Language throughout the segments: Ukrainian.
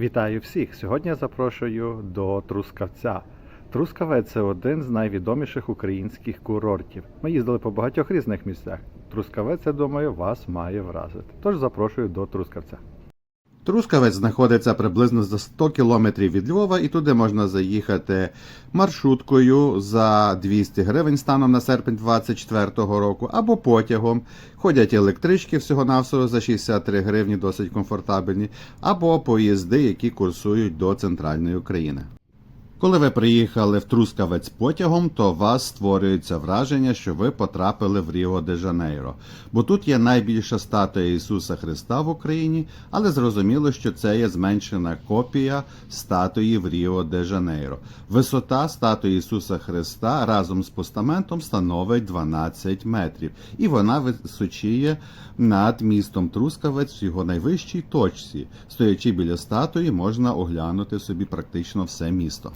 Вітаю всіх! Сьогодні запрошую до Трускавця. Трускавець це один з найвідоміших українських курортів. Ми їздили по багатьох різних місцях. Трускавець, я думаю, вас має вразити. Тож запрошую до Трускавця. Трускавець знаходиться приблизно за 100 кілометрів від Львова, і туди можна заїхати маршруткою за 200 гривень станом на серпень 2024 року, або потягом. Ходять електрички всього-навсього за 63 гривні, досить комфортабельні, або поїзди, які курсують до центральної України. Коли ви приїхали в Трускавець потягом, то у вас створюється враження, що ви потрапили в Ріо де Жанейро. Бо тут є найбільша статуя Ісуса Христа в Україні, але зрозуміло, що це є зменшена копія статуї в Ріо де Жанейро. Висота статуї Ісуса Христа разом з постаментом становить 12 метрів, і вона височіє над містом Трускавець в його найвищій точці. Стоячи біля статуї, можна оглянути собі практично все місто.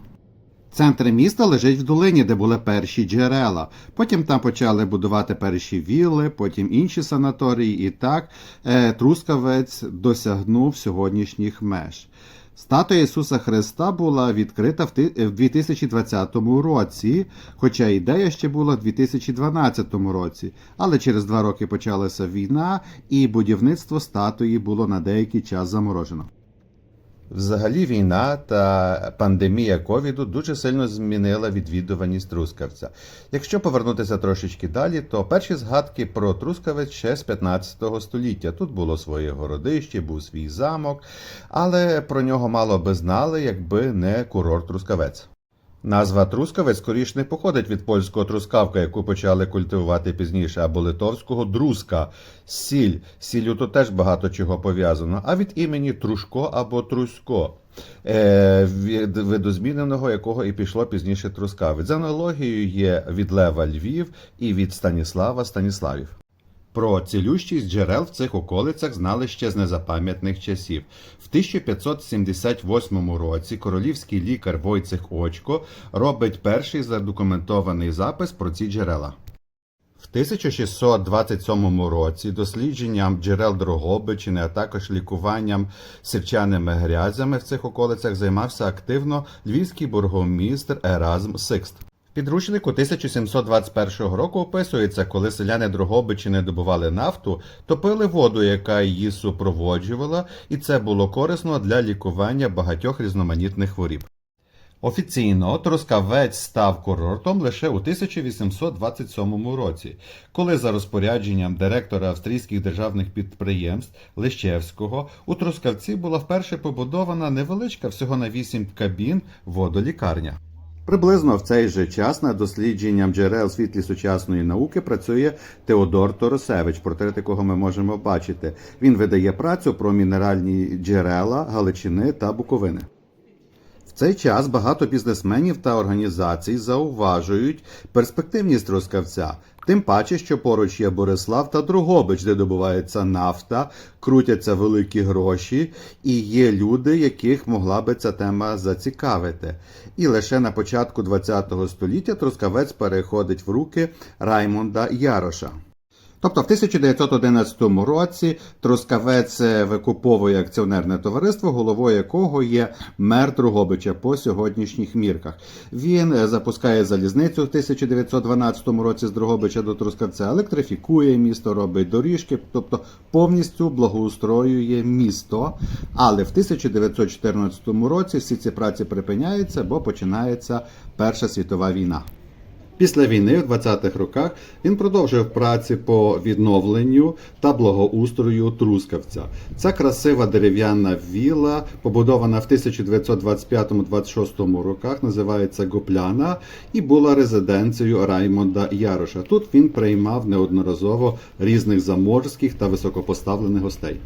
Центр міста лежить в долині, де були перші джерела. Потім там почали будувати перші вілли, потім інші санаторії, і так е, Трускавець досягнув сьогоднішніх меж. Статуя Ісуса Христа була відкрита в в 2020 році, хоча ідея ще була в 2012 році. Але через два роки почалася війна, і будівництво статуї було на деякий час заморожено. Взагалі війна та пандемія ковіду дуже сильно змінила відвідуваність Трускавця. Якщо повернутися трошечки далі, то перші згадки про Трускавець ще з 15 століття. Тут було своє городище, був свій замок, але про нього мало би знали, якби не курорт Трускавець. Назва Трускавець скоріш не походить від польського трускавка, яку почали культивувати пізніше, або литовського друска, сіль. Сіллю тут теж багато чого пов'язано, а від імені Трушко або Трусько, е, від видозміненого якого і пішло пізніше трускавець. За аналогією є від Лева Львів і від Станіслава Станіславів. Про цілющість джерел в цих околицях знали ще з незапам'ятних часів. В 1578 році королівський лікар Войцех Очко робить перший задокументований запис про ці джерела. В 1627 році дослідженням джерел Дрогобичини, а також лікуванням сірчаними грязями в цих околицях займався активно львівський бургомістр Еразм Сикст. Підручнику 1721 року описується, коли селяни Дрогобичини добували нафту, то пили воду, яка її супроводжувала, і це було корисно для лікування багатьох різноманітних хворіб. Офіційно Трускавець став курортом лише у 1827 році, коли за розпорядженням директора австрійських державних підприємств Лещевського у Трускавці була вперше побудована невеличка всього на 8 кабін водолікарня. Приблизно в цей же час над дослідженням джерел світлі сучасної науки працює Теодор Торосевич, портрет якого ми можемо бачити. Він видає працю про мінеральні джерела Галичини та Буковини. Цей час багато бізнесменів та організацій зауважують перспективність Трускавця, тим паче, що поруч є Борислав та Другобич, де добувається нафта, крутяться великі гроші, і є люди, яких могла би ця тема зацікавити. І лише на початку ХХ століття Трускавець переходить в руки Раймонда Яроша. Тобто в 1911 році Трускавець викуповує акціонерне товариство, головою якого є мер Другобича по сьогоднішніх мірках. Він е, запускає залізницю в 1912 році з Другобича до Трускавця, електрифікує місто, робить доріжки, тобто повністю благоустроює місто. Але в 1914 році всі ці праці припиняються, бо починається Перша світова війна. Після війни в 20-х роках він продовжив праці по відновленню та благоустрою Трускавця. Ця красива дерев'яна вілла, побудована в 1925-26 роках, називається Гопляна і була резиденцією Раймонда Яроша. Тут він приймав неодноразово різних заморських та високопоставлених гостей.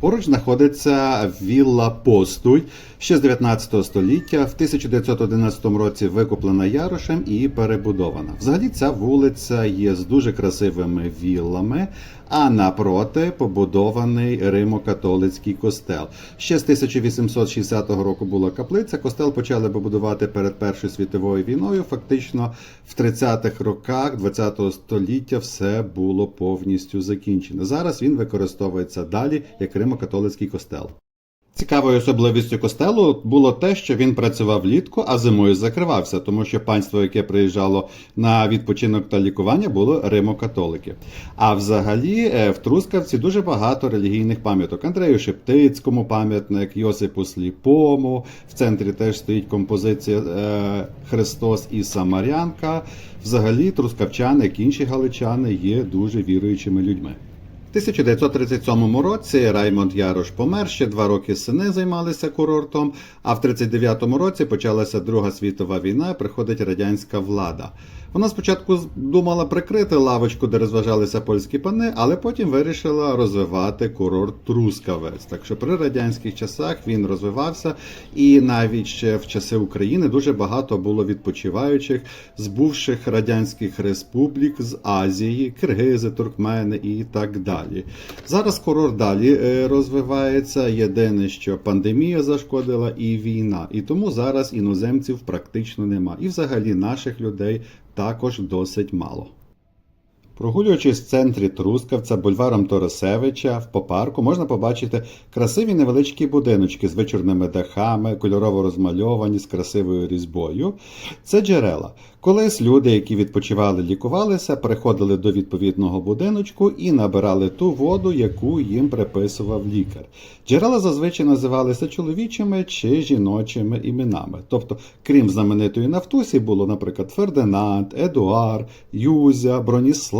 Поруч знаходиться вілла Постуй ще з 19 століття, в 1911 році викуплена Ярошем і перебудована. Взагалі ця вулиця є з дуже красивими віллами, а напроти побудований Римо-католицький костел. Ще з 1860 року була каплиця. Костел почали побудувати перед Першою світовою війною. Фактично в 30-х роках 20 століття все було повністю закінчено. Зараз він використовується далі як Римо-католицький костел. Цікавою особливістю костелу було те, що він працював влітку, а зимою закривався, тому що панство, яке приїжджало на відпочинок та лікування, було римокатолики. А взагалі е, в Трускавці дуже багато релігійних пам'яток. Андрею Шептицькому пам'ятник, Йосипу Сліпому. В центрі теж стоїть композиція е, Христос і Самарянка. Взагалі, трускавчани, як інші галичани, є дуже віруючими людьми. В 1937 році Раймонд Ярош помер, ще два роки сини займалися курортом, а в 1939 році почалася Друга світова війна, приходить радянська влада. Вона спочатку думала прикрити лавочку, де розважалися польські пани, але потім вирішила розвивати курорт Трускавець. Так що при радянських часах він розвивався, і навіть ще в часи України дуже багато було відпочиваючих з бувших радянських республік з Азії, киргизи, туркмени і так далі. Зараз курорт далі е, розвивається. Єдине, що пандемія зашкодила і війна, і тому зараз іноземців практично нема. І взагалі наших людей також досить мало. Прогулюючись в центрі Трускавця бульваром Торосевича в попарку, можна побачити красиві невеличкі будиночки з вичорними дахами, кольорово розмальовані з красивою різьбою. Це джерела. Колись люди, які відпочивали, лікувалися, приходили до відповідного будиночку і набирали ту воду, яку їм приписував лікар. Джерела зазвичай називалися чоловічими чи жіночими іменами. Тобто, крім знаменитої Нафтусі, було, наприклад, Фердинанд, Едуар, Юзя,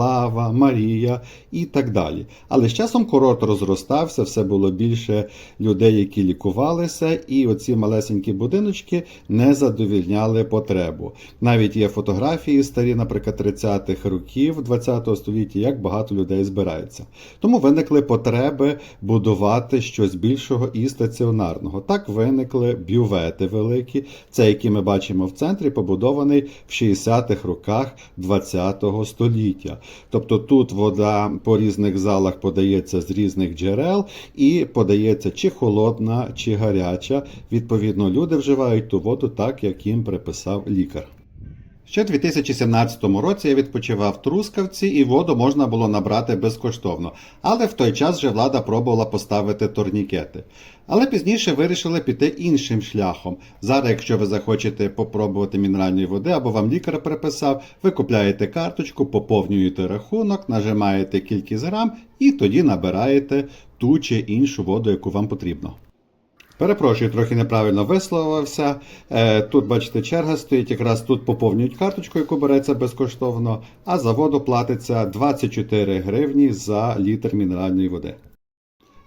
Броніслава, Марія і так далі. Але з часом курорт розростався, все було більше людей, які лікувалися, і оці малесенькі будиночки не задовільняли потребу. Навіть є фотографії старі, наприклад, 30-х років 20 століття, як багато людей збирається. Тому виникли потреби будувати щось більшого і стаціонарного. Так виникли бювети великі, це які ми бачимо в центрі, побудований в 60-х роках 20-го століття. Тобто тут вода по різних залах подається з різних джерел і подається чи холодна, чи гаряча. Відповідно, люди вживають ту воду так, як їм приписав лікар. Ще в 2017 році я відпочивав в Трускавці і воду можна було набрати безкоштовно, але в той час вже влада пробувала поставити турнікети. Але пізніше вирішили піти іншим шляхом. Зараз, якщо ви захочете попробувати мінеральної води або вам лікар приписав, ви купляєте карточку, поповнюєте рахунок, нажимаєте кількість грам і тоді набираєте ту чи іншу воду, яку вам потрібно. Перепрошую, трохи неправильно висловився. Е, Тут, бачите, черга стоїть, якраз тут поповнюють карточку, яку береться безкоштовно, а за воду платиться 24 гривні за літр мінеральної води.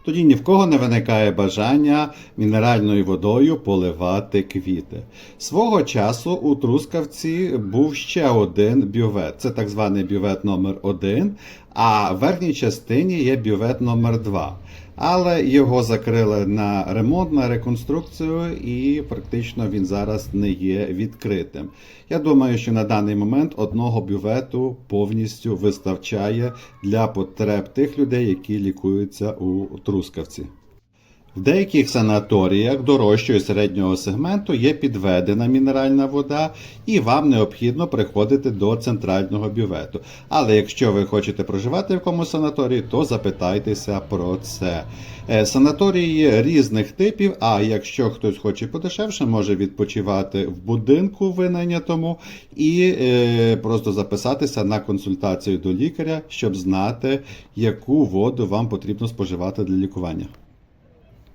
Тоді ні в кого не виникає бажання мінеральною водою поливати квіти. Свого часу у Трускавці був ще один бювет. Це так званий бювет номер 1 а в верхній частині є бювет номер 2 але його закрили на ремонт, на реконструкцію, і практично він зараз не є відкритим. Я думаю, що на даний момент одного бювету повністю вистачає для потреб тих людей, які лікуються у Трускавці. В деяких санаторіях дорожчого середнього сегменту є підведена мінеральна вода, і вам необхідно приходити до центрального бювету. Але якщо ви хочете проживати в якомусь санаторії, то запитайтеся про це. Е, Санаторії різних типів, а якщо хтось хоче подешевше, може відпочивати в будинку винайнятому і е, просто записатися на консультацію до лікаря, щоб знати, яку воду вам потрібно споживати для лікування.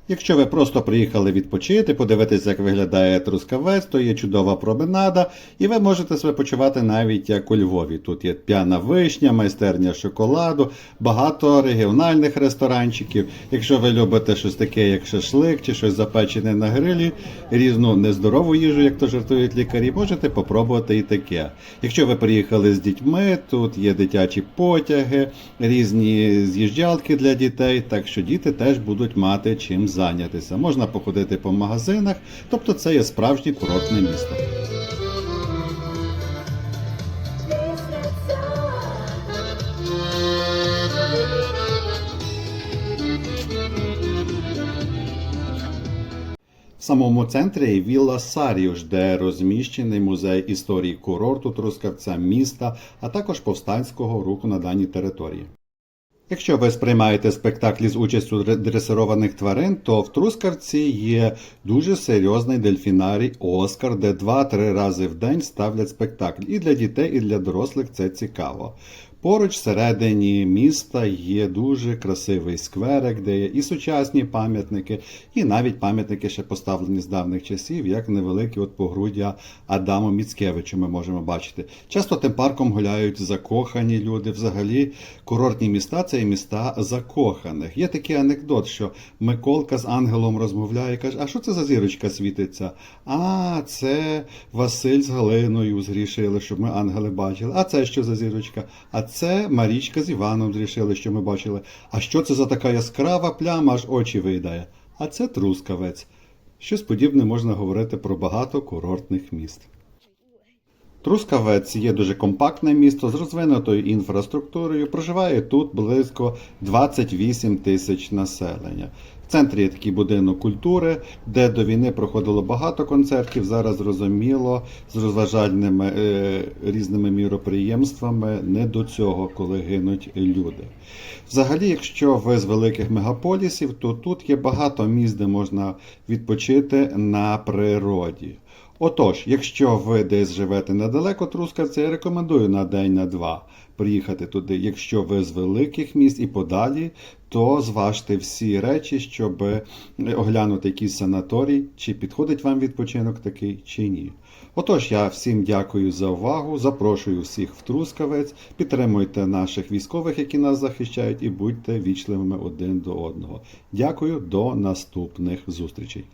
Якщо ви просто приїхали відпочити, подивитися, як виглядає Трускавець, то є чудова променада, і ви можете себе почувати навіть як у Львові. Тут є п'яна вишня, майстерня шоколаду, багато регіональних ресторанчиків. Якщо ви любите щось таке, як шашлик чи щось запечене на грилі, різну нездорову їжу, як то жартують лікарі, можете попробувати і таке. Якщо ви приїхали з дітьми, тут є дитячі потяги, різні з'їжджалки для дітей, так що діти теж будуть мати чим зайнятися. Можна походити по магазинах, тобто це є справжнє курортне місто. В самому центрі є вілла Саріуш, де розміщений музей історії курорту Трускавця, міста, а також повстанського руху на даній території. Якщо ви сприймаєте спектаклі з участю дре- дресированих тварин, то в Трускавці є дуже серйозний дельфінарій Оскар, де 2-3 рази в день ставлять спектакль. І для дітей, і для дорослих це цікаво. Поруч всередині міста є дуже красивий скверик, де є і сучасні пам'ятники, і навіть пам'ятники ще поставлені з давних часів, як невелике от погруддя Адаму Міцкевичу ми можемо бачити. Часто тим парком гуляють закохані люди. Взагалі, курортні міста це і міста закоханих. Є такий анекдот, що Миколка з ангелом розмовляє і каже: А що це за зірочка світиться? А, це Василь з Галиною згрішили, щоб ми ангели бачили. А це що за зірочка? А це Марічка з Іваном зрішили, що ми бачили. А що це за така яскрава пляма, аж очі виїдає? А це трускавець. Щось подібне можна говорити про багато курортних міст. Трускавець є дуже компактне місто з розвинутою інфраструктурою. Проживає тут близько 28 тисяч населення. В центрі є такий будинок культури, де до війни проходило багато концертів. Зараз зрозуміло з розважальними е, різними міроприємствами. Не до цього, коли гинуть люди. Взагалі, якщо ви з великих мегаполісів, то тут є багато місць, де можна відпочити на природі. Отож, якщо ви десь живете недалеко Трускавця, я рекомендую на день на два приїхати туди. Якщо ви з великих міст і подалі, то зважте всі речі, щоб е, оглянути якийсь санаторій, чи підходить вам відпочинок такий, чи ні. Отож, я всім дякую за увагу. Запрошую всіх в Трускавець. Підтримуйте наших військових, які нас захищають, і будьте вічливими один до одного. Дякую, до наступних зустрічей.